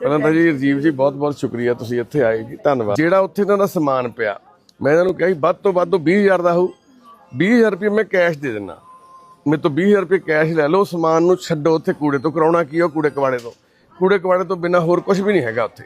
ਪਹਿਲਾਂ ਤਾਂ ਜੀ ਰਜੀਵ ਜੀ, ਬਹੁਤ ਬਹੁਤ ਸ਼ੁਕਰੀਆ ਤੁਸੀਂ ਇੱਥੇ ਆਏ ਜੀ, ਧੰਨਵਾਦ। ਜਿਹੜਾ ਉੱਥੇ ਇਹਨਾਂ ਦਾ ਸਮਾਨ ਪਿਆ, ਮੈਂ ਇਹਨਾਂ ਨੂੰ ਕਿਹਾ ਸੀ ਵੱਧ ਤੋਂ ਵੱਧ ਉਹ 20000 ਦਾ ਹੋਊ। 20000 ਰੁਪਏ ਮੈਂ ਕੈਸ਼ ਦੇ ਦਿੰਦਾ। ਮੇਰੇ ਤੋਂ 20000 ਰੁਪਏ ਕੈਸ਼ ਲੈ ਲਓ, ਸਮਾਨ ਨੂੰ ਛੱਡੋ ਉੱਥੇ ਕੂੜੇ ਤੋਂ, ਕਰਾਉਣਾ ਕੀ ਉਹ ਕੂੜੇ ਕਵਾੜੇ ਤੋਂ। ਕੂੜੇ ਕਵਾੜੇ ਤੋਂ ਬਿਨਾ ਹੋਰ ਕੁਝ ਵੀ ਨਹੀਂ ਹੈਗਾ ਉੱਥੇ।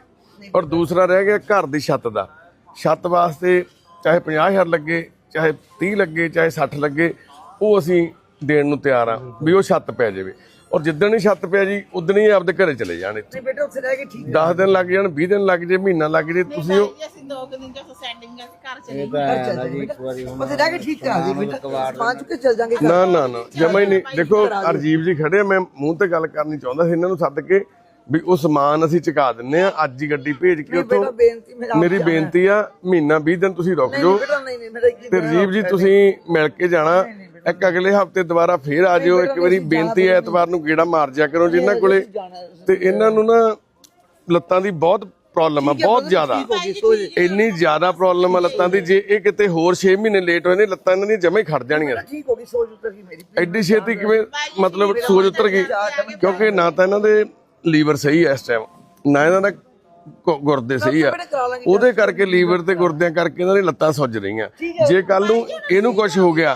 ਔਰ ਦੂਸਰਾ ਰਹਿ ਗਿਆ ਘਰ ਦੀ ਛੱਤ ਦਾ। ਛੱਤ ਵਾਸਤੇ ਚਾਹੇ 50000 ਲੱਗੇ, ਚਾਹੇ 30 ਲੱਗੇ, ਚਾਹੇ 60 ਲੱਗੇ, ਉਹ ਅਸੀਂ ਦੇਣ ਨੂੰ ਤਿਆਰ ਆ ਵੀ ਉਹ ਛੱਤ ਪੈ ਜਾਵੇ। ਔਰ ਜਿੱਦਣ ਹੀ ਛੱਤ ਪਿਆ ਜੀ ਉਦਣ ਹੀ ਆਪਦੇ ਘਰੇ ਚਲੇ ਜਾਣ ਇੱਥੇ। ਨਹੀਂ ਬੇਟਾ ਉੱਥੇ ਰਹਿ ਕੇ ਠੀਕ 10 ਦਿਨ ਲੱਗ ਜਾਣ 20 ਦਿਨ ਲੱਗ ਜੇ ਮਹੀਨਾ ਲੱਗ ਜੇ ਤੁਸੀਂ ਉਹ ਅਸੀਂ ਦੋ ਕੁ ਦਿਨ ਚ ਸੈਟਿੰਗ ਅਸੀਂ ਘਰ ਚਲੇ ਉੱਥੇ ਰਹਿ ਕੇ ਠੀਕ ਕਰਾ ਦੇ ਬੇਟਾ। ਸਮਾਨ ਚੁੱਕ ਕੇ ਚੱਲ ਜਾਾਂਗੇ ਨਾ ਨਾ ਨਾ ਜਮਾ ਹੀ ਨਹੀਂ। ਦੇਖੋ ਅਰਜੀਵ ਜੀ ਖੜੇ ਆ, ਮੈਂ ਮੂੰਹ ਤੇ ਗੱਲ ਕਰਨੀ ਚਾਹੁੰਦਾ ਸੀ ਇਹਨਾਂ ਨੂੰ ਸੱਦ ਕੇ ਵੀ ਉਹ ਸਮਾਨ ਅਸੀਂ ਚੁਕਾ ਦਿੰਨੇ ਆ ਅੱਜ ਹੀ ਗੱਡੀ ਭੇਜ ਕੇ ਉੱਥੋਂ। ਬੇਟਾ ਬੇਨਤੀ ਮੇਰਾ ਮੇਰੀ ਬੇਨਤੀ ਆ ਮਹੀਨਾ 20 ਦਿਨ ਤੁਸੀਂ ਰੁਕ ਜਾਓ। ਬੇਟਾ ਨਹੀਂ ਨਹੀਂ ਮੇਰਾ ਕੀ ਤੇ ਰਜੀਵ ਜੀ ਤੁਸੀਂ ਮਿਲ ਕੇ ਜਾਣਾ। ਇੱਕ ਅਗਲੇ ਹਫ਼ਤੇ ਦੁਬਾਰਾ ਫੇਰ ਆ ਜਿਓ। ਇੱਕ ਵਾਰੀ ਬੇਨਤੀ ਹੈ ਐਤਵਾਰ ਨੂੰ ਗੇੜਾ ਮਾਰ ਜਿਆ ਕਰੋ ਜਿਨ੍ਹਾਂ ਕੋਲੇ ਤੇ ਇਹਨਾਂ ਨੂੰ ਨਾ ਲੱਤਾਂ ਦੀ ਬਹੁਤ ਪ੍ਰੋਬਲਮ ਆ ਬਹੁਤ ਜ਼ਿਆਦਾ। ਇੰਨੀ ਜ਼ਿਆਦਾ ਪ੍ਰੋਬਲਮ ਆ ਲੱਤਾਂ ਦੀ। ਜੇ ਇਹ ਕਿਤੇ ਹੋਰ 6 ਮਹੀਨੇ ਲੇਟ ਹੋਏ ਨੇ ਲੱਤਾਂ ਇਹਨਾਂ ਦੀਆਂ ਜਮਾ ਖੜ ਜਾਣੀਆਂ। ਠੀਕ ਹੋ ਗਈ ਸੋਚ ਉੱਤਰ ਗਈ ਮੇਰੀ। ਐਡੀ ਛੇਤੀ ਕਿਵੇਂ ਮਤਲਬ ਸੋਜ ਉਤਰ ਗਈ? ਕਿਉਂਕਿ ਨਾ ਤਾਂ ਇਹਨਾਂ ਦੇ ਲੀਵਰ ਸਹੀ ਹੈ ਇਸ ਟਾਈਮ ਨਾ ਇਹਨਾਂ ਦਾ ਗੁਰਦੇ ਸਹੀ ਆ। ਉਹਦੇ ਕਰਕੇ ਲੀਵਰ ਤੇ ਗੁਰਦਿਆਂ ਕਰਕੇ ਇਹਨਾਂ ਦੀ ਲੱਤਾਂ ਸੁੱਜ ਰਹੀਆਂ। ਜੇ ਕੱਲ ਨੂੰ ਇਹਨੂੰ ਕੁਝ ਹੋ ਗਿਆ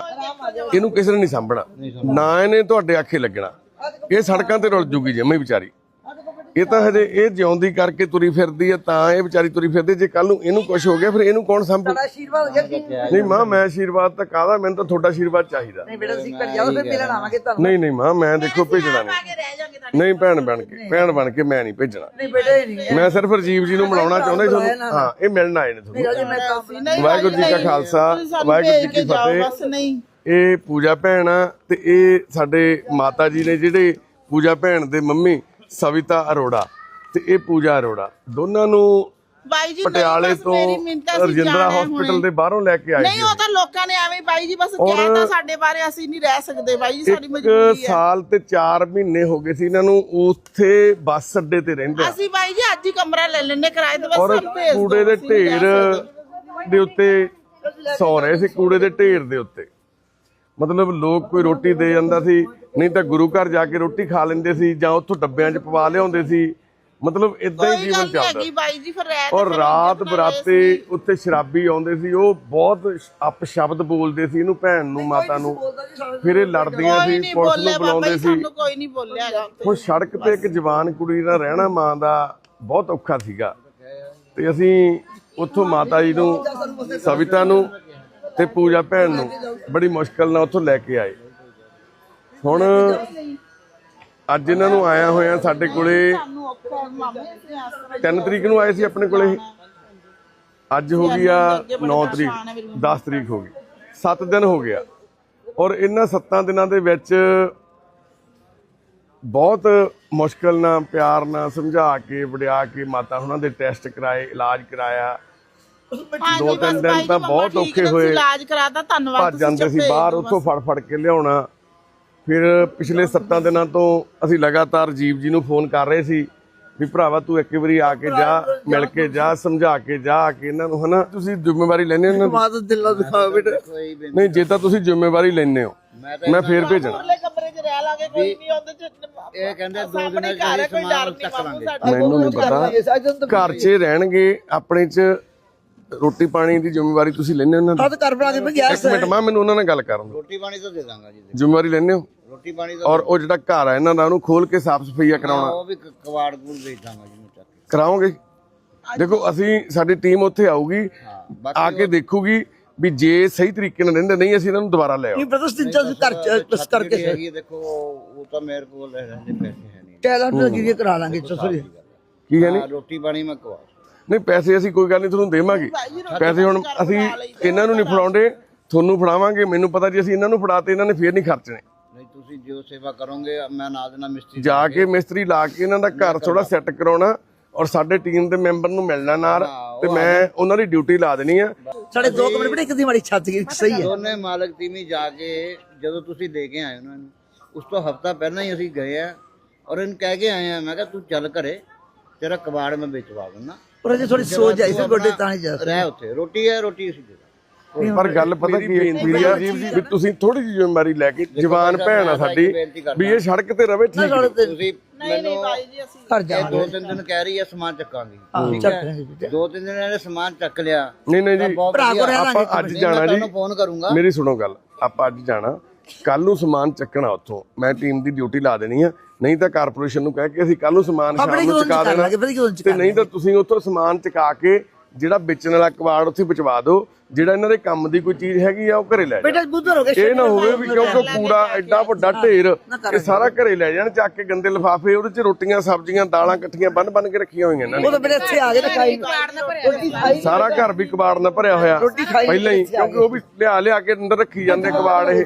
ਇਹਨੂੰ ਕਿਸੇ ਨੇ ਨਹੀਂ ਸਾਂਭਣਾ। ਨਾ ਇਹਨੇ ਤੁਹਾਡੇ ਆਖੇ ਲੱਗਣਾ। ਇਹ ਸੜਕਾਂ ਤੇ ਰੁਲ ਜੂਗੀ ਜਮੇ ਵਿਚਾਰੀ। ਇਹ ਤਾਂ ਹਜੇ ਇਹ ਜਿਉਂਦੀ ਕਰਕੇ ਤੁਰੀ ਫਿਰਦੀ ਹੈ ਤਾਂ ਇਹ ਵਿਚਾਰੀ ਤੁਰੀ ਫਿਰਦੀ ਜੇ ਕੱਲ ਨੂੰ ਇਹਨੂੰ ਕੁਝ ਹੋ ਗਿਆ ਫਿਰ ਇਹਨੂੰ ਕੌਣ ਸੰਭੂ? ਬੜਾ ਆਸ਼ੀਰਵਾਦ ਹੋ ਜੀ ਨਹੀਂ ਮਾਂ ਮੈਂ ਆਸ਼ੀਰਵਾਦ ਤਾਂ ਕਾਹਦਾ? ਮੈਨੂੰ ਤਾਂ ਤੁਹਾਡਾ ਆਸ਼ੀਰਵਾਦ ਚਾਹੀਦਾ। ਨਹੀਂ ਬੇਟਾ ਤੁਸੀਂ ਕਰ ਜਾਓ ਫਿਰ ਮਿਲਣ ਆਵਾਂਗੇ ਤੁਹਾਨੂੰ। ਨਹੀਂ ਨਹੀਂ ਮਾਂ ਮੈਂ ਦੇਖੋ ਭੇਜਣਾ ਨਹੀਂ। ਕੇ ਰਹਿ ਜਾਾਂਗੇ ਤੁਹਾਡੇ ਨਹੀਂ ਭੈਣ ਬਣ ਕੇ ਭੈਣ ਬਣ ਕੇ ਮੈਂ ਨਹੀਂ ਭੇਜਣਾ। ਨਹੀਂ ਬੇਟਾ ਇਹ ਨਹੀਂ। ਮੈਂ ਸਿਰਫ ਰਜੀਵ ਜੀ ਨੂੰ ਮਿਲਾਉਣਾ ਚਾਹੁੰਦਾ ਤੁਹਾਨੂੰ ਹਾਂ ਇਹ ਮਿਲਣ ਆਏ ਨੇ ਤੁਹਾਨੂੰ। ਵਾਹਿਗੁਰੂ ਜੀ ਕਾ ਖਾਲਸਾ ਵਾਹਿਗੁਰੂ ਜੀ ਕੀ ਫਤਿਹ। ਇਹ ਪੂਜਾ ਭੈਣ ਆ ਤੇ ਇਹ ਸਾਡੇ ਮਾਤਾ ਜੀ ਨੇ ਜਿਹੜੇ ਪੂਜਾ ਭੈਣ ਦੇ ਮੰਮੀ ਸਵਿਤਾ ਅਰੋੜਾ ਤੇ ਇਹ ਪੂਜਾ ਅਰੋੜਾ। ਦੋਨਾਂ ਨੂੰ ਬਾਈ ਜੀ ਪਟਿਆਲੇ ਤੋਂ ਰਜਿੰਦਰਾ ਹਸਪੀਟਲ। ਦੇ ਬਾਹਰੋਂ ਲੈ ਕੇ ਆਏ ਨਹੀਂ ਉਹ ਤਾਂ ਲੋਕਾਂ ਨੇ ਐਵੇਂ ਬਾਈ ਜੀ ਬਸ ਕਹਿਤਾ ਸਾਡੇ ਬਾਰੇ ਅਸੀਂ ਨਹੀਂ ਰਹਿ ਸਕਦੇ ਬਾਈ ਜੀ ਸਾਡੀ ਮਜਬੂਰੀ ਹੈ। ਸਾਲ ਤੇ 4 ਮਹੀਨੇ ਹੋ ਗਏ ਸੀ ਇਹਨਾਂ ਨੂੰ ਉੱਥੇ ਬੱਸ ਅੱਡੇ ਤੇ ਰਹਿੰਦੇ ਅਸੀਂ ਬਾਈ ਜੀ ਅੱਜ ਹੀ ਕਮਰਾ ਲੈ ਲੈਣੇ ਕਿਰਾਏ ਤੇ ਬਸ ਭੇਜ ਕੂੜੇ ਦੇ ਢੇਰ। ਦੇ ਉੱਤੇ ਸੌ ਰਹੇ ਸੀ ਕੂੜੇ ਦੇ ਢੇਰ ਦੇ ਉੱਤੇ। ਮਤਲਬ ਲੋਕ ਕੋਈ ਰੋਟੀ ਦੇ ਜਾਂਦਾ ਸੀ ਨਹੀਂ ਤਾਂ ਗੁਰੂ ਘਰ ਜਾ ਕੇ ਰੋਟੀ ਖਾ ਲੈਂਦੇ ਸੀ ਜਾਂ ਉੱਥੋਂ ਡੱਬਿਆਂ 'ਚ ਪਵਾ ਲਿਆਉਂਦੇ ਸੀ। ਮਤਲਬ ਇਦਾਂ ਹੀ ਜੀਵਨ ਚੱਲਦਾ ਔਰ ਰਾਤ ਬਰਾਤੇ। ਉੱਤੇ ਸ਼ਰਾਬੀ ਆਉਂਦੇ ਸੀ ਉਹ ਬਹੁਤ ਅਪ ਸ਼ਬਦ ਬੋਲਦੇ ਸੀ ਇਹਨੂੰ ਭੈਣ ਨੂੰ ਮਾਤਾ ਨੂੰ। ਫਿਰ ਇਹ ਲੜਦੀਆਂ ਸੀ ਪੁਲਿਸ ਨੂੰ ਬੁਲਾਉਂਦੇ ਸੀ। ਸਾਨੂੰ ਕੋਈ ਨਹੀਂ ਬੋਲਿਆ ਸੜਕ ਤੇ ਇੱਕ ਜਵਾਨ ਕੁੜੀ ਦਾ ਰਹਿਣਾ ਮਾਂ ਦਾ ਬਹੁਤ ਔਖਾ ਸੀਗਾ। ਤੇ ਅਸੀਂ ਉੱਥੋਂ ਮਾਤਾ ਜੀ ਨੂੰ ਸਵਿਤਾ ਨੂੰ ਤੇ ਪੂਜਾ ਭੈਣ ਨੂੰ ਬੜੀ ਮੁਸ਼ਕਲ ਨਾਲ ਉੱਥੋਂ ਲੈ ਕੇ ਆਏ। ਹੁਣ ਅੱਜ ਇਹਨਾਂ ਨੂੰ ਆਇਆ ਹੋਇਆ ਸਾਡੇ ਕੋਲੇ 3 ਤਰੀਕ ਨੂੰ ਆਏ ਸੀ ਆਪਣੇ ਕੋਲੇ ਅੱਜ ਹੋ ਗਈ ਆ 9 ਤਰੀਕ 10 ਤਰੀਕ ਹੋ ਗਈ। 7 ਦਿਨ ਹੋ ਗਿਆ। ਔਰ ਇਹਨਾਂ 7 ਦਿਨਾਂ ਦੇ ਵਿੱਚ ਬਹੁਤ ਮੁਸ਼ਕਲ ਨਾਲ, ਪਿਆਰ ਨਾਲ ਸਮਝਾ ਕੇ, ਵਡਿਆ ਕੇ ਮਾਤਾ ਉਹਨਾਂ ਦੇ ਟੈਸਟ ਕਰਾਏ, ਇਲਾਜ ਕਰਾਇਆ। ਹਾਂਜੀ, ਦੋ ਬਸ ਤਿੰਨ ਦਿਨ ਜੀ, ਤਾਂ ਮੰਮਾ ਬਹੁਤ ਠੀਕ ਔਖੇ ਨੇ, ਹੋਏ। ਇਲਾਜ ਕਰਾਤਾ ਧੰਨਵਾਦ ਭੱਜ ਤੁਸੀਂ ਜਾਂਦੇ ਸੀ ਬਾਹਰ ਉੱਥੋਂ ਬਸ। ਫੜ ਫੜ ਕੇ ਲਿਆਉਣਾ। ਫਿਰ ਪਿਛਲੇ 7 ਦਿਨਾਂ ਤੋਂ ਅਸੀਂ ਲਗਾਤਾਰ ਜੀਵ ਜੀ ਨੂੰ ਫੋਨ ਕਰ ਰਹੇ ਸੀ ਵੀ ਭਰਾਵਾ ਤੂੰ ਇੱਕ ਵਾਰੀ ਆ ਕੇ ਜਾ ਮਿਲ ਕੇ ਜਾ। ਸਮਝਾ ਕੇ ਜਾ ਕੇ ਇਹਨਾਂ ਨੂੰ ਹਨਾ। ਤੁਸੀਂ ਜ਼ਿੰਮੇਵਾਰੀ ਲੈਣੇ ਉਹਨਾਂ ਦੀ? ਮਾਂ ਦਾ ਦਿਲ ਨਾਲ ਦਿਖਾਓ ਬੇਟਾ। ਨਹੀਂ ਜੇ ਤਾਂ ਤੁਸੀਂ ਜ਼ਿੰਮੇਵਾਰੀ ਲੈਣੇ ਹੋ ਮੈਂ ਫੇਰ ਭੇਜਣਾ। ਉਰਲੇ ਕਮਰੇ 'ਚ ਰਹਿ ਲਾਂਗੇ ਕੋਈ ਨਹੀਂ ਉਹਦੇ 'ਚ ਇਹ ਕਹਿੰਦੇ ਦੋ ਦਿਨਾਂ ਹੈ ਚ ਕੋਈ ਡਰ ਨਹੀਂ ਸਾਡਾ ਮੈਨੂੰ ਨਹੀਂ ਪਤਾ ਘਰ 'ਚ ਰਹਿਣਗੇ ਆਪਣੇ 'ਚ ਰੋਟੀ ਪਾਣੀ ਦੀ ਜ਼ਿੰਮੇਵਾਰੀ ਤੁਸੀਂ ਲੈਣੇ ਉਹਨਾਂ ਦੀ ਕਰ ਬਣਾ ਕੇ ਮੈਂ ਗਿਆ ਇੱਕ ਮਿੰਟ ਮਾਂ ਮੈਨੂੰ ਉਹਨਾਂ ਨਾਲ ਗੱਲ ਕਰਨ ਦਿਓ। ਰੋਟੀ ਪਾਣੀ ਤਾਂ ਦੇ ਦਾਂਗਾ ਜੀ ਜ਼ਿੰਮੇਵਾਰੀ ਲੈਣੇ ਹੋ? ਰੋਟੀ ਪਾਣੀ ਤਾਂ ਔਰ ਉਹ ਜਿਹੜਾ ਘਰ ਆ ਇਹਨਾਂ ਦਾ ਉਹਨੂੰ ਖੋਲ ਕੇ ਸਾਫ਼ ਸਫਾਈਆ ਕਰਾਉਣਾ। ਉਹ ਵੀ ਕ- ਕਵਾੜ ਕੂੜ ਵੇਚ ਦਾਂਗਾ ਜੀ ਮੈਂ ਚੱਕ ਕੇ। ਕਰਾਓਗੇ? ਦੇਖੋ ਅਸੀਂ ਸਾਡੀ ਟੀਮ ਉੱਥੇ ਆਊਗੀ ਹਾਂ ਆ ਕੇ ਦੇਖੂਗੀ ਵੀ ਜੇ ਸਹੀ ਤਰੀਕੇ ਨਾਲ ਰਹਿੰਦੇ ਨਹੀਂ ਅਸੀਂ ਇਹਨਾਂ ਨੂੰ ਦੁਬਾਰਾ ਲੈ ਆਓ। ਨਹੀਂ ਬਰਦਰ ਤਿੰਨ ਚਾਰ ਕਰ ਬਸ ਛੱਤ ਕਰਕੇ ਜਿਹੜੀ ਹੈਗੀ ਹੈ, ਦੇਖੋ ਉਹ ਤਾਂ ਮੇਰੇ ਕੋਲ ਰਹਿੰਦੇ ਪੈਸੇ ਹੈ ਨਹੀਂ। ਟੈਲੈਂਟ ਦਾ ਕਰਾ ਲਾਂਗੇ ਚਸਰੀ ਕੀ ਹੈ ਨਹੀਂ ਹਾਂ, ਰੋਟੀ ਪਾਣੀ ਮੈਂ ਕਵਾ ਨਹੀਂ ਪੈਸੇ ਅਸੀਂ ਕੋਈ ਗੱਲ ਨਹੀਂ ਤੁਹਾਨੂੰ ਦੇਵਾਂਗੇ। ਪੈਸੇ ਹੁਣ ਅਸੀਂ ਇਹਨਾਂ ਨੂੰ ਨਹੀਂ ਫੜਾਉਂਦੇ ਤੁਹਾਨੂੰ ਫੜਾਵਾਂਗੇ ਮੈਨੂੰ ਪਤਾ ਜੀ ਅਸੀਂ ਇਹਨਾਂ ਨੂੰ ਫੜਾਤੇ ਇਹਨਾਂ ਨੇ ਫੇਰ ਨਹੀਂ ਖਰਚਣੇ। ਨਹੀਂ ਤੁਸੀਂ ਜੋ ਸੇਵਾ ਕਰੋਗੇ ਮੈਂ ਨਾਲ ਦੇ ਨਾਲ ਮਿਸਤਰੀ ਜਾ ਕੇ ਮਿਸਤਰੀ ਲਾ ਕੇ ਇਹਨਾਂ ਦਾ ਘਰ ਥੋੜਾ ਸੈੱਟ ਕਰਾਉਣਾ ਔਰ ਸਾਡੇ ਟੀਮ ਦੇ ਮੈਂਬਰ ਨੂੰ ਮਿਲਣਾ ਨਾਲ ਤੇ ਮੈਂ ਉਹਨਾਂ ਦੀ ਡਿਊਟੀ ਲਾ ਦੇਣੀ ਆ। ਸਾਡੇ ਦੋ ਕਮਰੇ ਇੱਕ ਦੀ ਮਾੜੀ ਛੱਤ ਕੀ ਸਹੀ ਹੈ ਦੋਨੇ ਮਾਲਕ ਤੀਵੀਂ ਜਾ ਕੇ ਜਦੋਂ ਤੁਸੀਂ ਦੇ ਕੇ ਆਏ ਉਹਨਾਂ ਨੂੰ ਉਸ ਤੋਂ ਹਫਤਾ ਪਹਿਲਾਂ ਹੀ ਅਸੀਂ ਗਏ ਆ ਔਰ ਇਹਨੂੰ ਕਹਿ ਕੇ ਆਏ ਆ ਮੈਂ ਕਿਹਾ ਤੂੰ ਚੱਲ ਘਰੇ ਤੇਰਾ ਕਬਾੜ ਮੈਂ ਵੇਚਵਾ ਦਿੰਦਾ। ਪਰ ਅਜੇ ਥੋੜੀ ਸੋਚ ਆਈ ਸੀ ਗੋਡੇ ਤਾਂ ਹੀ ਜਾ ਰਹਿ ਉੱਥੇ ਰੋਟੀ ਹੈ ਰੋਟੀ ਅਸੀਂ ਦੇ। ਪਰ ਗੱਲ ਪਤਾ ਕੀ ਹੈ ਜੀ ਵੀ ਤੁਸੀਂ ਥੋੜੀ ਜਿਹੀ ਜ਼ਿੰਮੇਵਾਰੀ ਲੈ ਕੇ ਜਵਾਨ ਭੈਣ ਆ ਸਾਡੀ ਵੀ ਇਹ ਸੜਕ ਤੇ ਰਵੇ ਠੀਕ ਹੈ। ਤੁਸੀਂ ਨਹੀਂ ਨਹੀਂ ਮੈਨੂੰ ਬਾਈ ਜੀ ਅਸੀਂ ਘਰ ਇਹ ਜਾਵਾਂਗੇ ਦੋ ਤਿੰਨ ਦਿਨ ਕਹਿ ਰਹੀ ਹੈ ਸਮਾਨ ਚੱਕਾਂਗੀ। ਦੋ ਤਿੰਨ ਦਿਨ ਇਹਨੇ ਸਮਾਨ ਚੱਕ ਲਿਆ। ਨਹੀਂ ਨਹੀਂ ਜੀ ਆਪਾਂ ਅੱਜ ਜਾਣਾ ਮੈਂ ਜੀ। ਤੁਹਾਨੂੰ ਫੋਨ ਕਰੂੰਗਾ। ਮੇਰੀ ਸੁਣੋ ਗੱਲ ਆਪਾਂ ਅੱਜ ਜਾਣਾ। ਕੱਲ ਨੂੰ ਸਮਾਨ ਚੱਕਣਾ ਉੱਥੋਂ। ਮੈਂ ਟੀਮ ਦੀ ਡਿਊਟੀ ਲਾ ਦੇਣੀ ਆ। ਨਹੀਂ ਤਾਂ ਕਾਰਪੋਰੇਸ਼ਨ ਨੂੰ ਕਹਿ ਕੇ ਅਸੀਂ ਕੱਲ ਨੂੰ ਸਮਾਨ ਸ਼ਾਮ ਨੂੰ ਚੁਕਾ ਦੇਣਾ। ਤੇ ਨਹੀਂ ਤਾਂ ਤੁਸੀਂ ਉੱਥੋਂ ਸਮਾਨ ਚੁਕਾ ਕੇ ਜਿਹੜਾ ਵੇਚਣ ਵਾਲਾ ਕਬਾੜ ਉੱਥੇ ਪਹੁੰਚਵਾ ਦਿਓ ਜਿਹੜਾ ਇਹਨਾਂ ਦੇ ਕੰਮ ਦੀ ਕੋਈ ਚੀਜ਼ ਹੈਗੀ ਆ ਉਹ ਘਰੇ ਲੈ ਜਾਓ। ਬੇਟਾ ਬੁੱਧਰ ਹੋ ਗਿਆ ਇਹ ਨਾ ਹੋਵੇ ਵੀ ਕਿਉਂਕਿ ਕੂੜਾ ਐਡਾ ਵੱਡਾ ਢੇਰ ਇਹ ਸਾਰਾ ਘਰੇ ਲੈ ਜਾਣ ਚੱਕ ਕੇ ਗੰਦੇ ਲਿਫਾਫੇ ਉਹਦੇ ਚ ਰੋਟੀਆਂ ਸਬਜ਼ੀਆਂ ਦਾਲਾਂ ਇਕੱਠੀਆਂ ਬੰਨ ਬੰਨ ਕੇ ਰੱਖੀਆਂ ਹੋਈਆਂ ਇਹਨਾਂ ਉਹ ਨੇ ਤਾਂ ਮੇਰੇ ਇੱਥੇ ਆ ਗਏ ਤਾਂ ਖਾਈ ਰੋਟੀ ਸਾਰਾ ਘਰ ਵੀ ਕਬਾੜ ਨਾਲ ਭਰਿਆ ਹੋਇਆ। ਪਹਿਲਾਂ ਹੀ ਕਿਉਂਕਿ ਉਹ ਵੀ ਲਿਆ ਲਿਆ ਕੇ ਅੰਦਰ ਰੱਖੀ ਜਾਂਦੇ ਕਬਾੜ ਇਹ।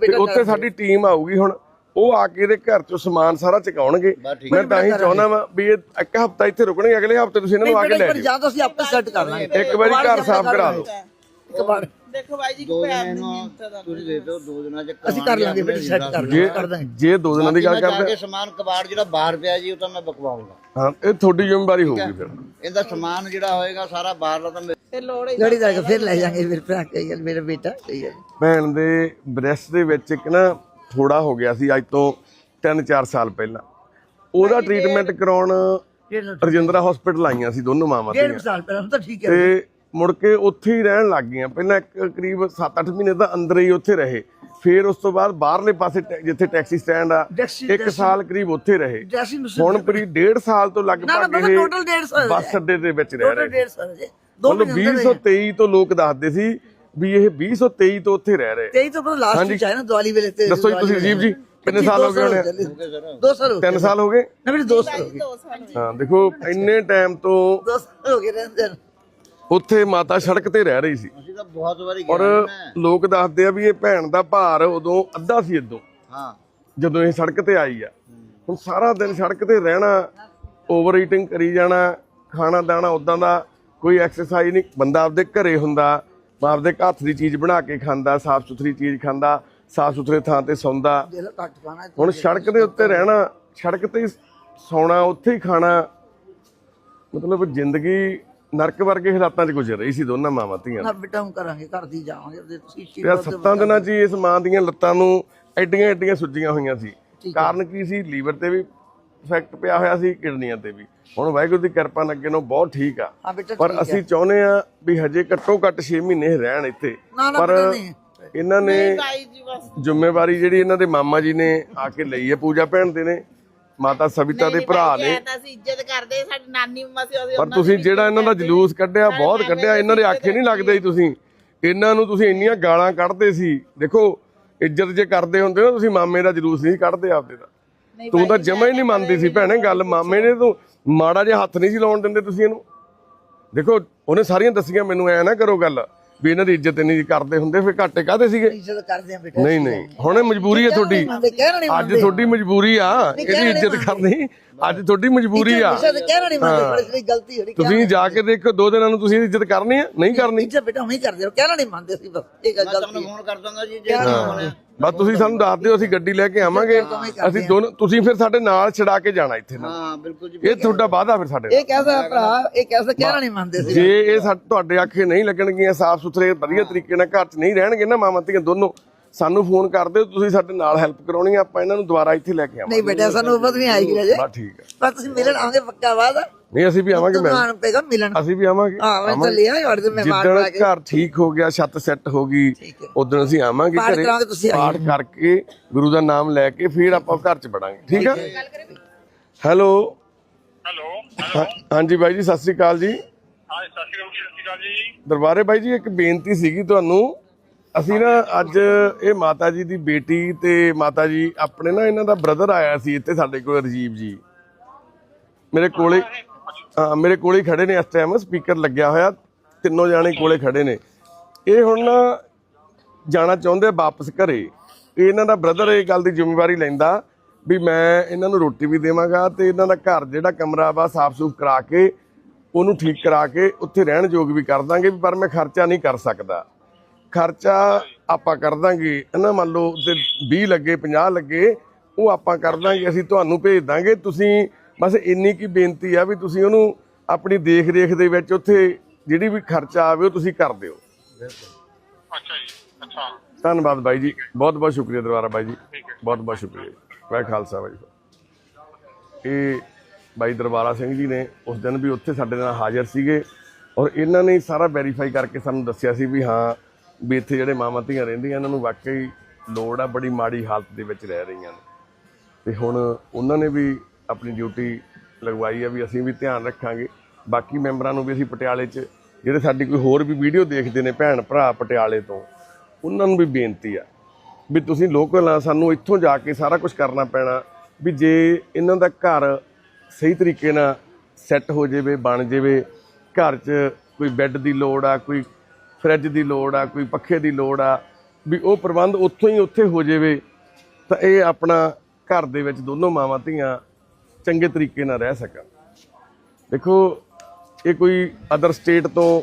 ਤੇ ਉੱਥੇ ਸਾਡੀ ਟੀਮ ਆਊਗੀ ਹੁਣ। ਉਹ ਆ ਕੇ ਇਹਦੇ ਘਰ ਚੋਂ ਸਮਾਨ ਸਾਰਾ ਚਕਾਉਣਗੇ। ਮੈਂ ਤਾਂ ਹੀ ਚਾਹੁੰਦਾ ਵਾਂ ਵੀ ਇਹ ਇੱਕ ਹਫਤਾ ਇੱਥੇ ਰੁਕਣਗੇ ਅਗਲੇ ਹਫ਼ਤੇ ਤੁਸੀਂ ਇਹਨਾਂ ਨੂੰ ਆ ਕੇ ਲੈ ਜਾਓ ਜਾਂ ਤਾਂ ਅਸੀਂ ਆਪੇ ਸੈੱਟ ਕਰ ਲਾਂਗੇ। ਇੱਕ ਵਾਰੀ ਘਰ ਸਾਫ਼ ਕਰਾ ਦਿਓ। ਇੱਕ ਵਾਰ। ਦੇਖੋ ਬਾਈ ਜੀ ਕੋਈ ਪੈਰ ਨਹੀਂ ਤੁਸੀਂ ਦੇ ਦਿਓ ਦੋ ਦਿਨਾਂ ਚ ਅਸੀਂ ਕਰ ਲਾਂਗੇ ਬੇਟਾ ਸੈੱਟ ਕਰ ਜੇ ਲਾਂਗੇ ਕਰ ਦਾਂਗੇ। ਜੇ ਦੋ ਦਿਨਾਂ ਦੀ ਗੱਲ ਕਰਦੇ ਕੇ ਸਮਾਨ ਕਬਾੜ ਜਿਹੜਾ ਬਾਹਰ ਪਿਆ ਜੀ ਉਹ ਤਾਂ ਮੈਂ ਬਕਵਾਉਂਗਾ ਹਾਂ ਇਹ ਤੁਹਾਡੀ ਜ਼ਿੰਮੇਵਾਰੀ ਹੋਊਗੀ ਫਿਰ। ਇਹਦਾ ਸਮਾਨ ਜਿਹੜਾ ਹੋਏਗਾ ਸਾਰਾ ਬਾਹਰਲਾ ਤਾਂ ਮੇਰੇ- ਤੇ ਲੋੜ ਹੀ ਲੜੀ ਦਾ ਕੇ ਫਿਰ ਲੈ ਜਾਾਂਗੇ ਫਿਰ ਭਰਾ ਗੱਲ ਮੇਰਾ ਬੇਟਾ ਭੈਣ ਦੇ ਬ੍ਰੈਸਟ ਦੇ ਵਿੱਚ ਇੱਕ ਨਾ ਥੋੜਾ ਹੋ ਗਿਆ ਸੀ ਅੱਜ ਤੋਂ 3-4 ਸਾਲ ਪਹਿਲਾਂ। ਉਹਦਾ ਟ੍ਰੀਟਮੈਂਟ ਕਰਾਉਣ ਰਜਿੰਦਰਾ ਹਸਪੀਟਲ ਆਈਆਂ ਸੀ ਦੋਨੋਂ ਮਾਵਾਂ ਡੇਢ ਧੀਆਂ ਸਾਲ ਪਹਿਲਾਂ ਹੁਣ ਤਾਂ ਠੀਕ ਹੈ। ਤੇ ਮੁੜ ਕੇ ਉੱਥੇ ਹੀ ਰਹਿਣ ਲੱਗ ਗਈਆਂ। ਪਹਿਲਾਂ ਇੱਕ ਕਰੀਬ 7-8 ਮਹੀਨੇ ਤਾਂ ਅੰਦਰ ਹੀ ਉੱਥੇ ਰਹੇ। ਫਿਰ ਉਸ ਤੋਂ ਬਾਅਦ ਬਾਹਰਲੇ ਪਾਸੇ ਜਿੱਥੇ ਟੈਕਸੀ ਸਟੈਂਡ ਆ ਇੱਕ ਸਾਲ ਕਰੀਬ ਉੱਥੇ ਰਹੇ। ਹੁਣ ਪਰੀ 1.5 ਸਾਲ ਤੋਂ ਲਗਭਗ ਬਸ ਇਹ ਟੋਟਲ 150 ਬੱਸ ਅੱਡੇ ਦੇ ਵਿੱਚ ਰਹਿ ਟੋਟਲ ਰਹੇ 150 ਜੇ। ਦੋ ਮਤਲਬ ਮਹੀਨੇ 2023 ਤੋਂ ਲੋਕ ਦੱਸਦੇ ਸੀ ਵੀ ਇਹ 2023 ਤੋਂ ਉੱਥੇ ਰਹਿ ਰਹੇ। 23 ਤੋਂ ਲਾਸਟ ਵਿੱਚ ਆਇਆ ਨਾ ਦੀਵਾਲੀ ਵੇਲੇ ਤੇ ਦੱਸੋ ਜੀ ਤੁਸੀਂ ਅਜੀਬ ਜੀ ਕਿੰਨੇ ਸਾਲ ਹੋ ਗਏ ਹੋਣੇ? ਦੋ ਸਾਲ ਹੋ ਗਏ 3 ਸਾਲ ਹੋ ਗਏ? ਨਾ ਮੇਰੇ ਦੋ ਸਾਲ ਹੋ ਗਏ। ਦੇਖੋ ਇੰਨੇ ਟਾਈਮ ਤੋਂ ਦੋ ਸਾਲ ਹੋ ਗਏ ਰਹਿੰਦੇ। ਉੱਥੇ ਮਾਤਾ ਸੜਕ ਤੇ ਰਹਿ ਰਹੀ ਸੀ। ਅਸੀਂ ਤਾਂ ਬਹੁਤ ਵਾਰੀ ਔਰ ਗਏ ਨੇ ਲੋਕ ਦੱਸਦੇ ਆ ਵੀ ਇਹ ਭੈਣ ਦਾ ਭਾਰ ਉਦੋਂ ਅੱਧਾ ਸੀ ਇਦੋਂ। ਹਾਂ। ਜਦੋਂ ਇਹ ਸੜਕ ਤੇ ਆਈ ਆ। ਹੁਣ ਸਾਰਾ ਦਿਨ ਸੜਕ ਤੇ ਰਹਿਣਾ ਓਵਰ ਈਟਿੰਗ ਕਰੀ ਜਾਣਾ ਖਾਣਾ ਦਾਣਾ ਉਦਾਂ ਦਾ ਕੋਈ ਐਕਸਰਸਾਈਜ਼ ਨਹੀਂ। ਬੰਦਾ ਆਪਦੇ ਘਰੇ ਹੁੰਦਾ ਆਪਦੇ ਹੱਥ ਦੀ ਚੀਜ਼ ਬਣਾ ਕੇ ਖਾਂਦਾ ਸਾਫ਼ ਸੁਥਰੀ ਚੀਜ਼ ਖਾਂਦਾ ਸਾਫ਼ ਸੁਥਰੇ ਥਾਂ ਤੇ ਸੌਂਦਾ। ਦਿਲ ਘੱਟ ਖਾਣਾ ਹੁਣ ਸੜਕ ਦੇ ਉੱਤੇ ਰਹਿਣਾ ਸੜਕ ਤੇ ਹੀ ਸੌਣਾ ਉੱਥੇ ਹੀ ਖਾਣਾ ਮਤਲਬ ਜ਼ਿੰਦਗੀ ਨਰਕ ਵਰਗੇ ਹਾਲਾਤਾਂ 'ਚ ਗੁਜ਼ਰ ਰਹੀ ਸੀ ਦੋਨਾਂ ਮਾਵਾਂ ਧੀਆਂ। ਨਾ ਬੇਟਾ ਹੁਣ ਕਰਾਂਗੇ ਘਰ ਦੀ ਜਾਵਾਂਗੇ ਉਹਦੇ ਤੁਸੀਂ ਤੇ ਆਹ ਸੱਤਾਂ ਦਿਨਾਂ 'ਚ ਹੀ ਇਸ ਮਾਂ ਦੀਆਂ ਲੱਤਾਂ ਨੂੰ ਐਡੀਆਂ ਐਡੀਆਂ ਸੁੱਜੀਆਂ ਹੋਈਆਂ ਸੀ। ਕਾਰਨ ਕੀ ਸੀ? ਲੀਵਰ ਤੇ ਵੀ ਇਫੈਕਟ ਪਿਆ ਹੋਇਆ ਸੀ ਕਿਡਨੀਆਂ ਤੇ ਵੀ। ਹੁਣ ਵਾਹਿਗੁਰੂ ਦੀ ਕਿਰਪਾ ਨਾਲ ਅੱਗੇ ਨੂੰ ਬਹੁਤ ਠੀਕ ਆ। ਪਰ ਅਸੀਂ ਚਾਹੁੰਦੇ ਆ ਵੀ ਹਜੇ ਘੱਟੋ ਘੱਟ 6 ਮਹੀਨੇ ਰਹਿਣ ਇੱਥੇ। ਪਰ ਇਹਨਾਂ ਨੇ ਜ਼ਿੰਮੇਵਾਰੀ ਜਿਹੜੀ ਇਹਨਾਂ ਦੇ ਮਾਮਾ ਜੀ ਨੇ ਆ ਕੇ ਲਈ ਹੈ ਪੂਜਾ ਭੈਣ ਦੇ ਨੇ। ਮਾਤਾ ਸਵਿਤਾ ਦੇ ਭਰਾ ਨੇ। ਐ ਤਾਂ ਅਸੀਂ ਇੱਜ਼ਤ ਕਰਦੇ ਸਾਡੀ ਨਾਨੀ ਮੰਮਾ ਸੀ ਉਹਦੀ ਪਰ ਤੁਸੀਂ ਜਿਹੜਾ ਇਹਨਾਂ ਦਾ ਜਲੂਸ ਕੱਢਿਆ ਬਹੁਤ ਕੱਢਿਆ ਇਹਨਾਂ ਦੇ ਆਖੇ ਨਹੀਂ ਲੱਗਦੇ ਜੀ ਤੁਸੀਂ। ਇਹਨਾਂ ਨੂੰ ਤੁਸੀਂ ਇੰਨੀਆਂ ਗਾਲਾਂ ਕੱਢਦੇ ਸੀ। ਦੇਖੋ ਇੱਜ਼ਤ ਜੇ ਕਰਦੇ ਹੁੰਦੇ ਨਾ ਤੁਸੀਂ ਮਾਮੇ ਦਾ ਜਲੂਸ ਨਹੀਂ ਕੱਢਦੇ ਆਪਦੇ ਦਾ। ਤੂੰ ਤਾਂ ਜਮਾ ਹੀ ਨਹੀਂ ਮੰਨਦੀ ਸੀ ਭੈਣੇ ਗੱਲ ਮਾਮੇ ਨੇ ਤੂੰ ਮਾੜਾ ਜਿਹਾ ਹੱਥ ਨਹੀਂ ਸੀ ਲਾਉਣ ਦਿੰਦੇ ਤੁਸੀਂ ਇਹਨੂੰ। ਦੇਖੋ ਉਹਨੇ ਸਾਰੀਆਂ ਦੱਸੀਆਂ ਮੈਨੂੰ ਐ ਨਾ ਕਰੋ ਗੱਲ ਵੀ ਇਹਨਾਂ ਦੀ ਇੱਜ਼ਤ ਨਹੀਂ ਕਰਦੇ ਹੁੰਦੇ ਫਿਰ ਘਾਟੇ ਕਾਹਦੇ ਸੀਗੇ? ਇੱਜ਼ਤ ਕਰਦੇ ਆ ਬੇਟਾ। ਨਹੀਂ ਨਹੀਂ। ਹੁਣ ਮਜਬੂਰੀ ਹੈ ਤੁਹਾਡੀ। ਅੱਜ ਤੁਹਾਡੀ ਮਜਬੂਰੀ ਆ ਇਹਦੀ ਇੱਜ਼ਤ ਕਰਨੀ। ਅੱਜ ਤੁਹਾਡੀ ਮਜਬੂਰੀ ਆ। ਇੱਜ਼ਤ ਕਹਿਣਾ ਨਹੀਂ ਮੰਨਦੇ ਪਰ ਇਸ ਲਈ ਗਲਤੀ ਹੋਣੀ ਤੁਸੀਂ ਜਾ ਕੇ ਦੇਖੋ ਦੋ ਦਿਨਾਂ ਨੂੰ ਤੁਸੀਂ ਇੱਜ਼ਤ ਕਰਨੀ ਹੈ ਨਹੀਂ ਕਰਨੀ। ਇੱਜ਼ਤ ਬੇਟਾ ਹੁਣੇ ਕਰਦੇ ਹੋ ਕਹਿਣਾ ਨਹੀਂ ਮੰਨਦੇ ਸੀ ਬਸ ਇਹ ਗੱਲ ਗਲਤੀ ਤੁਹਾਨੂੰ ਫੋਨ ਕਰ ਦਾਂਗਾ ਜੀ ਜੇ ਹੋਣਾ ਬਸ ਤੁਸੀਂ ਸਾਨੂੰ ਦੱਸ ਦਿਓ ਅਸੀਂ ਗੱਡੀ ਲੈ ਕੇ ਆਵਾਂਗੇ। ਅਸੀਂ ਦੋਨੋਂ ਤੁਸੀਂ ਫਿਰ ਸਾਡੇ ਨਾਲ ਛਡਾ ਕੇ ਜਾਣਾ ਇੱਥੇ ਨਾ। ਹਾਂ ਬਿਲਕੁਲ ਜੀ। ਇਹ ਤੁਹਾਡਾ ਵਾਅਦਾ ਫਿਰ ਸਾਡੇ ਨਾਲ। ਇਹ ਕਹਿਦਾ ਭਰਾ ਇਹ ਕਹਿਦਾ ਕਹਿਣਾ ਨਹੀਂ ਮੰਨਦੇ ਸੀ। ਜੇ ਇਹ ਤੁਹਾਡੇ ਆਖੇ ਨਹੀਂ ਲੱਗਣਗੀਆਂ ਸਾਫ਼ ਸੁਥਰੇ ਵਧੀਆ ਤਰੀਕੇ ਨਾਲ ਘਰ 'ਚ ਨਹੀਂ ਰਹਿਣਗੇ ਨਾ ਮਾਵਾਂ ਧੀਆਂ ਦੋਨੋਂ ਸਾਨੂੰ ਫੋਨ ਕਰ ਦਿਓ ਤੁਸੀਂ ਸਾਡੇ ਨਾਲ ਹੈਲਪ ਕਰਾਉਣੀ ਆ ਆਪਾਂ ਇਹਨਾਂ ਨੂੰ ਦੁਬਾਰਾ ਇੱਥੇ ਲੈ ਕੇ ਆਵਾਂਗੇ ਨਹੀਂ ਬੇਟਾ ਸਾਨੂੰ ਉਪਤ ਨਹੀਂ ਆਏਗੀ ਰਜੇ ਬਸ ਠੀਕ ਹੈ ਪਰ ਤੁਸੀਂ ਮਿਲਣ ਆਉਂਗੇ ਪੱਕਾ ਵਾਦਾ ਨਹੀਂ ਅਸੀਂ ਵੀ ਆਵਾਂਗੇ ਮੈਂ ਤੁਹਾਨੂੰ ਪਏਗਾ ਮਿਲਣ। ਅਸੀਂ ਵੀ ਆਵਾਂਗੇ। ਹਾਂ ਮੈਂ ਤਾਂ ਲਿਆ ਤੁਹਾਡੇ ਤੇ ਮਹਿਮਾਨ ਬਣਾ ਕੇ। ਘਰ ਠੀਕ ਹੋ ਗਿਆ ਛੱਤ ਸੈੱਟ ਹੋ ਗਈ। ਉਦੋਂ ਅਸੀਂ ਆਵਾਂਗੇ ਪਾਠ ਘਰੇ। ਕਰਾਂਗੇ ਤੁਸੀਂ ਆਇਓ। ਪਾਠ ਕਰਕੇ ਗੁਰੂ ਦਾ ਨਾਮ ਲੈ ਕੇ ਫਿਰ ਆਪਾਂ ਘਰ 'ਚ ਵੜਾਂਗੇ। ਠੀਕ ਆ? ਹੈਲੋ। ਹੈਲੋ ਹਾਂਜੀ ਬਾਈ ਜੀ ਸਤਿ ਸ੍ਰੀ ਅਕਾਲ ਜੀ। ਹਾਂ ਸਤਿ ਸ਼੍ਰੀ ਅਕਾਲ ਜੀ। ਦਰਬਾਰੇ ਬਾਈ ਜੀ ਇੱਕ ਬੇਨਤੀ ਸੀਗੀ ਤੁਹਾਨੂੰ। ਅਸੀਂ ਨਾ ਅੱਜ ਇਹ ਮਾਤਾ ਜੀ ਦੀ ਬੇਟੀ ਤੇ ਮਾਤਾ ਜੀ, ਆਪਣੇ ਨਾ ਇਹਨਾਂ ਦਾ ਬ੍ਰਦਰ ਆਇਆ ਸੀ ਇੱਥੇ ਸਾਡੇ ਕੋਲ, ਰਜੀਵ ਜੀ। ਮੇਰੇ ਕੋਲੇ, ਹਾਂ, ਮੇਰੇ ਕੋਲੇ ਹੀ ਖੜੇ ਨੇ ਇਸ ਟਾਈਮ ਸਪੀਕਰ ਲੱਗਿਆ ਹੋਇਆ, ਤਿੰਨੋਂ ਜਾਣੇ ਕੋਲੇ ਖੜੇ ਨੇ। ਇਹ ਹੁਣ ਨਾ ਜਾਣਾ ਚਾਹੁੰਦੇ ਆ ਵਾਪਸ ਘਰੇ। ਇਹਨਾਂ ਦਾ ਬ੍ਰਦਰ ਇਹ ਗੱਲ ਦੀ ਜ਼ਿੰਮੇਵਾਰੀ ਲੈਂਦਾ ਵੀ ਮੈਂ ਇਹਨਾਂ ਨੂੰ ਰੋਟੀ ਵੀ ਦੇਵਾਂਗਾ ਤੇ ਇਹਨਾਂ ਦਾ ਘਰ ਜਿਹੜਾ ਕਮਰਾ ਵਾ ਸਾਫ਼ ਸੂਫ ਕਰਾ ਕੇ, ਉਹਨੂੰ ਠੀਕ ਕਰਾ ਕੇ ਉੱਥੇ ਰਹਿਣ ਯੋਗ ਵੀ ਕਰ ਦਾਂਗੇ, ਪਰ ਮੈਂ ਖਰਚਾ ਨਹੀਂ ਕਰ ਸਕਦਾ। ਖਰਚਾ ਆਪਾਂ ਕਰ ਦਾਂਗੇ ਇਹਨਾਂ ਮੰਨ ਲਓ ਤੇ 20 ਲੱਗੇ 50 ਲੱਗੇ ਉਹ ਆਪਾਂ ਕਰ ਦਾਂਗੇ ਅਸੀਂ ਤੁਹਾਨੂੰ ਭੇਜ ਦਾਂਗੇ। ਤੁਸੀਂ ਬਸ ਇੰਨੀ ਕੀ ਬੇਨਤੀ ਆ ਵੀ ਤੁਸੀਂ ਉਹਨੂੰ ਆਪਣੀ ਦੇਖ ਰੇਖ ਦੇ ਵਿੱਚ ਉੱਥੇ ਜਿਹੜੀ ਵੀ ਖਰਚਾ ਆਵੇ ਉਹ ਤੁਸੀਂ ਕਰ ਦਿਓ। ਅੱਛਾ ਜੀ ਅੱਛਾ। ਧੰਨਵਾਦ ਬਾਈ ਜੀ। ਬਹੁਤ ਬਹੁਤ ਸ਼ੁਕਰੀਆ ਦੁਬਾਰਾ ਬਾਈ ਜੀ। ਬਹੁਤ ਬਹੁਤ ਸ਼ੁਕਰੀਆ ਵਾਹਿ ਖਾਲਸਾ ਬਾਈ ਇਹ ਬਾਈ ਦਰਬਾਰਾ ਸਿੰਘ ਜੀ ਨੇ ਉਸ ਦਿਨ ਵੀ ਉੱਥੇ ਸਾਡੇ ਨਾਲ ਹਾਜ਼ਰ ਸੀਗੇ ਔਰ ਇਹਨਾਂ ਨੇ ਸਾਰਾ ਵੈਰੀਫਾਈ ਕਰਕੇ ਸਾਨੂੰ ਦੱਸਿਆ ਸੀ ਵੀ ਹਾਂ ਵੀ ਇੱਥੇ ਜਿਹੜੇ ਮਾਵਾਂ ਧੀਆਂ ਰਹਿੰਦੀਆਂ, ਇਹਨਾਂ ਨੂੰ ਵਾਕਈ ਲੋੜ ਆ, ਬੜੀ ਮਾੜੀ ਹਾਲਤ ਦੇ ਵਿੱਚ ਰਹਿ ਰਹੀਆਂ ਨੇ। ਤੇ ਹੁਣ ਉਹਨਾਂ ਨੇ ਵੀ ਆਪਣੀ ਡਿਊਟੀ ਲਗਵਾਈ ਆ ਵੀ ਅਸੀਂ ਵੀ ਧਿਆਨ ਰੱਖਾਂਗੇ। ਬਾਕੀ ਮੈਂਬਰਾਂ ਨੂੰ ਵੀ ਅਸੀਂ ਪਟਿਆਲੇ 'ਚ, ਜਿਹੜੇ ਸਾਡੀ ਕੋਈ ਹੋਰ ਵੀ ਵੀਡੀਓ ਦੇਖਦੇ ਨੇ, ਭੈਣ ਭਰਾ ਪਟਿਆਲੇ ਤੋਂ, ਉਹਨਾਂ ਨੂੰ ਵੀ ਬੇਨਤੀ ਆ ਵੀ ਤੁਸੀਂ ਲੋਕਲ ਆ, ਸਾਨੂੰ ਇੱਥੋਂ ਜਾ ਕੇ ਸਾਰਾ ਕੁਝ ਕਰਨਾ ਪੈਣਾ ਵੀ ਜੇ ਇਹਨਾਂ ਦਾ ਘਰ ਸਹੀ ਤਰੀਕੇ ਨਾਲ ਸੈੱਟ ਹੋ ਜਾਵੇ, ਬਣ ਜਾਵੇ, ਘਰ 'ਚ ਕੋਈ ਬੈੱਡ ਦੀ ਲੋੜ ਆ, ਕੋਈ ਫਰਿੱਜ ਦੀ ਲੋੜ ਆ, ਕੋਈ ਪੱਖੇ ਦੀ ਲੋੜ ਆ, ਵੀ ਉਹ ਪ੍ਰਬੰਧ ਉੱਥੋਂ ਹੀ ਉੱਥੇ ਹੋ ਜਾਵੇ, ਤਾਂ ਇਹ ਆਪਣਾ ਘਰ ਦੇ ਵਿੱਚ ਦੋਨੋਂ ਮਾਵਾਂ ਧੀਆਂ ਚੰਗੇ ਤਰੀਕੇ ਨਾਲ ਰਹਿ ਸਕਣ। ਦੇਖੋ, ਇਹ ਕੋਈ ਅਦਰ ਸਟੇਟ ਤੋਂ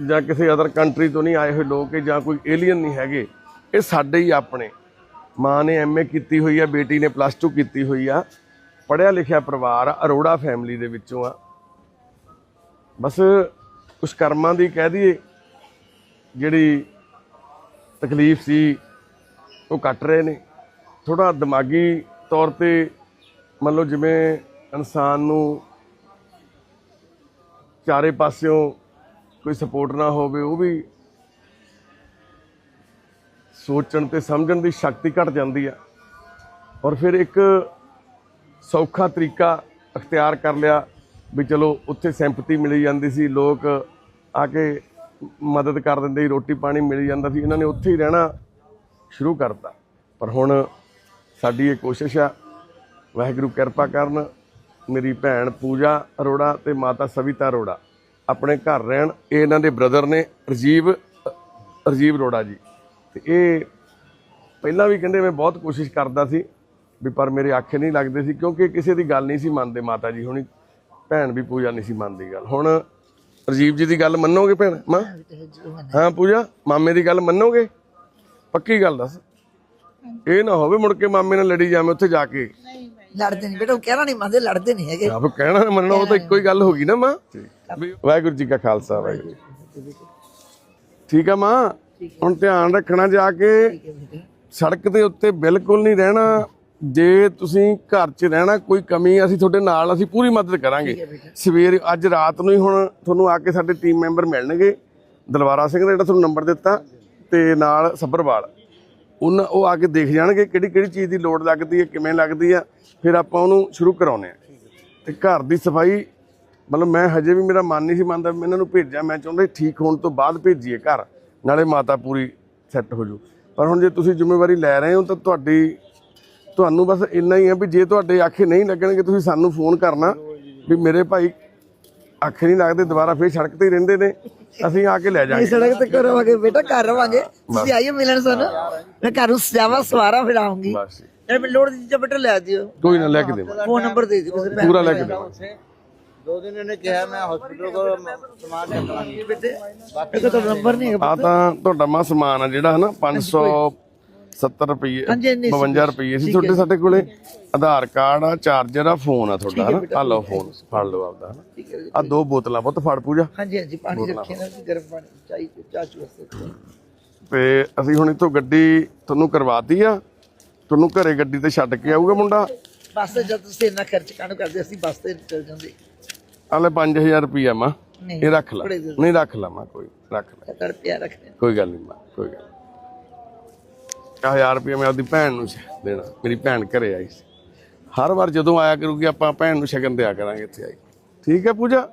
ਜਾਂ ਕਿਸੇ ਅਦਰ ਕੰਟਰੀ ਤੋਂ ਨਹੀਂ ਆਏ ਹੋਏ ਲੋਕ ਜਾਂ ਕੋਈ ਏਲੀਅਨ ਨਹੀਂ ਹੈਗੇ, ਇਹ ਸਾਡੇ ਹੀ ਆਪਣੇ। ਮਾਂ ਨੇ ਐਮਏ ਕੀਤੀ ਹੋਈ ਆ, ਬੇਟੀ ਨੇ ਪਲੱਸ 2 ਕੀਤੀ ਹੋਈ ਆ ਪੜਿਆ ਲਿਖਿਆ ਪਰਿਵਾਰ ਆ, ਅਰੋੜਾ ਫੈਮਿਲੀ ਦੇ ਵਿੱਚੋਂ ਆ। ਬਸ ਕੁਛ ਕਰਮਾਂ ਦੀ ਕਹਿ ਦਈਏ ਜਿਹੜੀ ਤਕਲੀਫ ਸੀ, ਉਹ ਕੱਟ ਰਹੇ ਨੇ। ਥੋੜਾ ਦਿਮਾਗੀ ਤੌਰ ਤੇ ਮੰਨ ਲਓ ਜਿਵੇਂ ਇਨਸਾਨ ਨੂੰ ਚਾਰੇ ਪਾਸਿਓਂ ਕੋਈ ਸਪੋਰਟ ਨਾ ਹੋਵੇ, ਉਹ ਵੀ ਸੋਚਣ ਤੇ ਸਮਝਣ ਦੀ ਸ਼ਕਤੀ ਘਟ ਜਾਂਦੀ ਆ। ਔਰ ਫਿਰ ਇੱਕ ਸੌਖਾ ਤਰੀਕਾ ਅਖਤਿਆਰ ਕਰ ਲਿਆ ਵੀ ਚਲੋ ਉੱਥੇ ਸਿੰਪਥੀ ਮਿਲੀ ਜਾਂਦੀ ਸੀ, ਲੋਕ ਆ ਕੇ ਮਦਦ ਕਰ ਦਿੰਦੇ ਸੀ, ਰੋਟੀ ਪਾਣੀ ਮਿਲ ਜਾਂਦਾ ਸੀ, ਇਹਨਾਂ ਨੇ ਉੱਥੇ ਹੀ ਰਹਿਣਾ ਸ਼ੁਰੂ ਕਰਤਾ। ਪਰ ਹੁਣ ਸਾਡੀ ਇਹ ਕੋਸ਼ਿਸ਼ ਆ, ਵਾਹਿਗੁਰੂ ਕਿਰਪਾ ਕਰਨ, ਮੇਰੀ ਭੈਣ ਪੂਜਾ ਅਰੋੜਾ ਤੇ ਮਾਤਾ ਸਵਿਤਾ ਅਰੋੜਾ ਆਪਣੇ ਘਰ ਰਹਿਣ, ਇਹ ਇਹਨਾਂ ਦੇ ਬ੍ਰਦਰ ਨੇ, ਰਜੀਵ ਰਜੀਵ ਅਰੋੜਾ ਜੀ। ਤੇ ਇਹ ਪਹਿਲਾਂ ਵੀ ਕਹਿੰਦੇ, ਮੈਂ ਬਹੁਤ ਕੋਸ਼ਿਸ਼ ਕਰਦਾ ਸੀ ਵੀ ਪਰ ਮੇਰੇ ਆਖੇ ਨਹੀਂ ਲੱਗਦੇ ਸੀ, ਕਿਉਂਕਿ ਕਿਸੇ ਦੀ ਗੱਲ ਨਹੀਂ ਸੀ ਮੰਨਦੇ ਮਾਤਾ ਜੀ, ਹੁਣੀ ਭੈਣ ਵੀ ਪੂਜਾ ਨਹੀਂ ਸੀ ਮੰਨਦੀ ਗੱਲ। ਹੁਣ ਰਜੀਵ ਜੀ ਦੀ ਗੱਲ ਮੰਨੋਗੇ ਭੈਣ? ਮਾਂ? ਹਾਂ ਪੂਜਾ ਮਾਮੇ ਦੀ ਗੱਲ ਮੰਨੋਗੇ? ਪੱਕੀ ਗੱਲ ਦੱਸ। ਇਹ ਨਾ ਹੋਵੇ ਮੁੜ ਕੇ ਮਾਮੇ ਨਾਲ ਲੜੀ ਜਾਵੇਂ ਉੱਥੇ ਜਾ ਕੇ। ਲੜਦੇ ਨਹੀਂ ਬੇਟਾ ਉਹ ਕਹਿਣਾ ਨਹੀਂ ਮੰਨਦੇ ਲੜਦੇ ਨਹੀਂ ਹੈਗੇ। ਆਪ ਕਹਿਣਾ ਮੰਨਣਾ ਉਹ ਤਾਂ ਇੱਕੋ ਹੀ ਗੱਲ ਹੋ ਗਈ ਨਾ ਮਾਂ। ਵਾਹਿਗੁਰੂ ਜੀ ਕਾ ਖਾਲਸਾ ਵਾਹਿਗੁਰੂ। ਠੀਕ ਆ ਮਾਂ? ਹੁਣ ਧਿਆਨ ਰੱਖਣਾ ਜਾ ਕੇ ਸੜਕ ਦੇ ਉੱਤੇ ਬਿਲਕੁਲ ਨਹੀਂ ਰਹਿਣਾ। ਜੇ ਤੁਸੀਂ ਘਰ 'ਚ ਰਹਿਣਾ ਕੋਈ ਕਮੀ ਅਸੀਂ ਤੁਹਾਡੇ ਨਾਲ ਅਸੀਂ ਪੂਰੀ ਮਦਦ ਕਰਾਂਗੇ। ਸਵੇਰ ਅੱਜ ਰਾਤ ਨੂੰ ਹੀ ਹੁਣ ਤੁਹਾਨੂੰ ਆ ਕੇ ਸਾਡੇ ਟੀਮ ਮੈਂਬਰ ਮਿਲਣਗੇ। ਦਲਵਾਰਾ ਸਿੰਘ ਦਾ ਜਿਹੜਾ ਤੁਹਾਨੂੰ ਨੰਬਰ ਦਿੱਤਾ ਤੇ ਨਾਲ ਸੱਬਰਵਾਲ ਉਹਨਾਂ ਉਹ ਆ ਕੇ ਦੇਖ ਜਾਣਗੇ ਕਿਹੜੀ ਕਿਹੜੀ ਚੀਜ਼ ਦੀ ਲੋੜ ਲੱਗਦੀ ਹੈ ਕਿਵੇਂ ਲੱਗਦੀ ਆ ਫਿਰ ਆਪਾਂ ਉਹਨੂੰ ਸ਼ੁਰੂ ਕਰਾਉਨੇ ਆ ਤੇ ਘਰ ਦੀ ਸਫ਼ਾਈ ਮਤਲਬ ਮੈਂ ਹਜੇ ਵੀ ਮੇਰਾ ਮਨ ਨਹੀਂ ਸੀ ਮੰਨਦਾ ਮੈਂ ਇਹਨਾਂ ਨੂੰ ਭੇਜਿਆ ਮੈਂ ਚਾਹੁੰਦਾ ਠੀਕ ਹੋਣ ਤੋਂ ਬਾਅਦ ਭੇਜੀਏ ਘਰ ਨਾਲੇ ਮਾਤਾ ਪੂਰੀ ਸੈੱਟ ਹੋ ਜੂ ਪਰ ਹੁਣ ਜੇ ਤੁਸੀਂ ਜ਼ਿੰਮੇਵਾਰੀ ਲੈ ਰਹੇ ਹੋ ਤਾਂ ਤੁਹਾਡੀ ਤੁਹਾਨੂੰ ਬਸ ਇੰਨਾ ਹੀ ਹੈ ਵੀ ਜੇ ਤੁਹਾਡੇ ਆਖੇ ਨਹੀਂ ਲੱਗਣਗੇ ਤੁਸੀਂ ਸਾਨੂੰ ਫੋਨ ਕਰਨਾ ਵੀ ਮੇਰੇ ਭਾਈ ਆਖੇ ਨਹੀਂ ਲੱਗਦੇ ਦੁਬਾਰਾ ਫੇਰ ਸੜਕ ਤੇ ਹੀ ਰਹਿੰਦੇ ਨੇ। ਅਸੀਂ ਆ ਕੇ ਲੈ ਜਾਾਂਗੇ। ਸੜਕ ਤੇ ਕਰਵਾਂਗੇ ਬੇਟਾ ਘਰ ਰਵਾਂਗੇ ਤੁਸੀਂ ਆਈਏ ਮਿਲਣ ਸਾਨੂੰ। ਮੈਂ ਘਰ ਨੂੰ ਸਜਾਵਾ ਸਵਾਰਾ ਫਿਰ ਆਉਂਗੀ। ਬਸ। ਜੀ। ਮੈਂ ਲੋੜ ਦੀ ਚੀਜ਼ਾਂ ਬੇਟਾ ਲੈ ਦਿਓ। ਕੋਈ ਨਾ ਲੈ ਕੇ ਦੇਵਾਂ ਫੋਨ ਨੰਬਰ ਦੇ ਦਿਓ ਕਿਸੇ ਪੂਰਾ ਲੈ ਕੇ ਦੇਵਾਂ ਦੋ ਦਿਨ ਇਹਨੇ ਕਿਹਾ ਮੈਂ ਹਸਪੀਟਲ ਕੋਲ ਸਮਾਨ ਚੱਕ ਲਾਂਗੀ ਬੇਟੇ ਬਾਕੀ ਤਾਂ ਨੰਬਰ ਨਹੀਂ ਹੈਗਾ ਆ ਤਾਂ ਤੁਹਾਡਾ ਮਾ ਸਮਾਨ ਆ ਜਿਹੜਾ ਹਨਾ 570 ਰੁਪਏ ਹਾਂਜੀ, ਇੰਨੀ ਸੀ। 52 ਰੁਪਏ ਸੀ ਤੁਹਾਡੇ ਸਾਡੇ ਕੋਲੇ ਆਧਾਰ ਕਾਰਡ ਆ ਚਾਰਜਰ ਆ ਫੋਨ ਆ ਤੁਹਾਡਾ ਹਨਾ? ਆ ਲਓ ਫੋਨ ਫੜ ਲਓ ਆਪਦਾ ਹਨਾ? ਆ ਦੋ ਬੋਤਲਾਂ ਪੁੱਤ ਫੜ ਪੂਜਾ। ਹਾਂਜੀ ਹਾਂਜੀ ਪਾਣੀ ਰੱਖੇ ਨਾ ਗਰਮ ਪਾਣੀ ਚਾਹੀ ਚਾਹ ਚੂ ਵਾਸਤੇ ਤੇ। ਅਸੀਂ ਹੁਣ ਇੱਥੋਂ ਗੱਡੀ ਤੁਹਾਨੂੰ ਕਰਵਾਤੀ ਆ। ਤੁਹਾਨੂੰ ਘਰੇ ਗੱਡੀ ਤੇ ਛੱਡ ਕੇ ਆਊਗਾ ਮੁੰਡਾ। ਬੱਸ ਤੇ ਜਦ ਤੁਸੀਂ ਇੰਨਾ ਖਰਚ ਕਾਹਨੂੰ ਕਰਦੇ ਅਸੀਂ ਬੱਸ ਤੇ ਚੱਲ ਜਾਂਦੇ। ਆਲੇ 5000 ਰੁਪਿਆ ਮਾ। ਨਹੀਂ ਇਹ ਰੱਖ ਲੈ। ਨਹੀਂ ਰੱਖ ਲਾ ਮਾ ਕੋਈ ਰੱਖ ਲੈ। ਤੜ ਪਿਆ ਰੱਖਦੇ ਕੋਈ ਗੱਲ ਨਹੀਂ ਮਾ ਕੋਈ ਗੱਲ ਨੀ। ਹਜ਼ਾਰ ਰੁਪਏ ਮੈਂ ਆਪਦੀ ਭੈਣ ਨੂੰ ਦੇਣਾ। ਮੇਰੀ ਭੈਣ ਘਰੇ ਆਈ ਸੀ। ਹਰ ਵਾਰ ਜਦੋਂ ਆਇਆ ਕਰੂਗੀ ਆਪਾਂ ਭੈਣ ਨੂੰ ਸ਼ਗਨ ਦਿਆ ਕਰਾਂਗੇ ਇੱਥੇ ਆਈ। ਠੀਕ ਹੈ ਪੂਜਾ?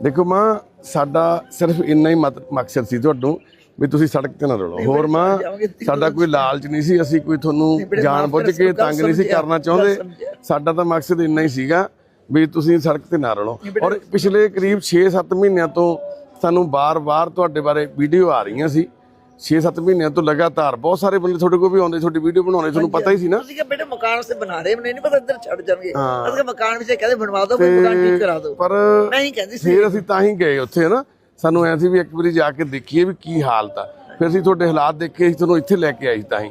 ਦੇਖੋ ਮਾਂ ਸਾਡਾ ਸਿਰਫ ਇੰਨਾ ਹੀ ਮਕਸਦ ਸੀ ਤੁਹਾਨੂੰ ਵੀ ਤੁਸੀਂ ਸੜਕ ਤੇ ਨਾ ਰੁਲੋ ਹੋਰ ਮਾਂ ਸਾਡਾ ਕੋਈ ਲਾਲਚ ਨਹੀਂ ਸੀ ਅਸੀਂ ਕੋਈ ਤੁਹਾਨੂੰ ਜਾਣ ਬੁੱਝ ਕੇ ਤੰਗ ਨਹੀਂ ਸੀ ਕਰਨਾ ਚਾਹੁੰਦੇ। ਸਾਡਾ ਤਾਂ ਮਕਸਦ ਇੰਨਾ ਹੀ ਸੀਗਾ ਵੀ ਤੁਸੀਂ ਸੜਕ ਤੇ ਨਾ ਰੁਲੋ ਔਰ ਪਿਛਲੇ ਕਰੀਬ 6-7 ਮਹੀਨਿਆਂ ਤੋਂ ਸਾਨੂੰ ਬਾਰ-ਬਾਰ ਤੁਹਾਡੇ ਬਾਰੇ ਵੀਡੀਓ ਆ ਰਹੀਆਂ ਸੀ 6-7 ਮਹੀਨਿਆਂ ਤੋਂ ਲਗਾਤਾਰ ਬਹੁਤ ਸਾਰੇ ਬੰਦੇ ਤੁਹਾਡੇ ਕੋਲ ਵੀ ਆਉਂਦੇ ਤੁਹਾਡੀ ਵੀਡੀਓ ਬਣਾਉਣੇ ਤੁਹਾਨੂੰ ਪਤਾ ਹੀ ਸੀ ਨਾ। ਤੁਸੀਂ ਕਿ ਬੇਟੇ ਮਕਾਨ ਸੇ ਬਣਾ ਰਹੇ ਮੈਨੂੰ ਨਹੀਂ ਪਤਾ ਇੱਧਰ ਛੱਡ ਜਾਣਗੇ। ਅਸੀਂ ਕਿਹਾ ਮਕਾਨ ਵਿੱਚ ਕਹਿੰਦੇ ਬਣਵਾ ਦਿਓ ਕੋਈ ਮਕਾਨ ਠੀਕ ਕਰਾ ਦਿਓ। ਪਰ ਮੈਂ ਹੀ ਕਹਿੰਦੀ ਸੀ। ਫਿਰ ਅਸੀਂ ਤਾਂ ਹੀ ਗਏ ਉੱਥੇ ਨਾ ਸਾਨੂੰ ਐਂ ਸੀ ਵੀ ਇੱਕ ਵਾਰੀ ਜਾ ਕੇ ਦੇਖੀਏ ਵੀ ਕੀ ਹਾਲਤ ਆ। ਫਿਰ ਅਸੀਂ ਤੁਹਾਡੇ ਹਾਲਾਤ ਦੇਖੇ ਅਸੀਂ ਤੁਹਾਨੂੰ ਇੱਥੇ ਲੈ ਕੇ ਆਏ ਸੀ ਤਾਂ ਹੀ।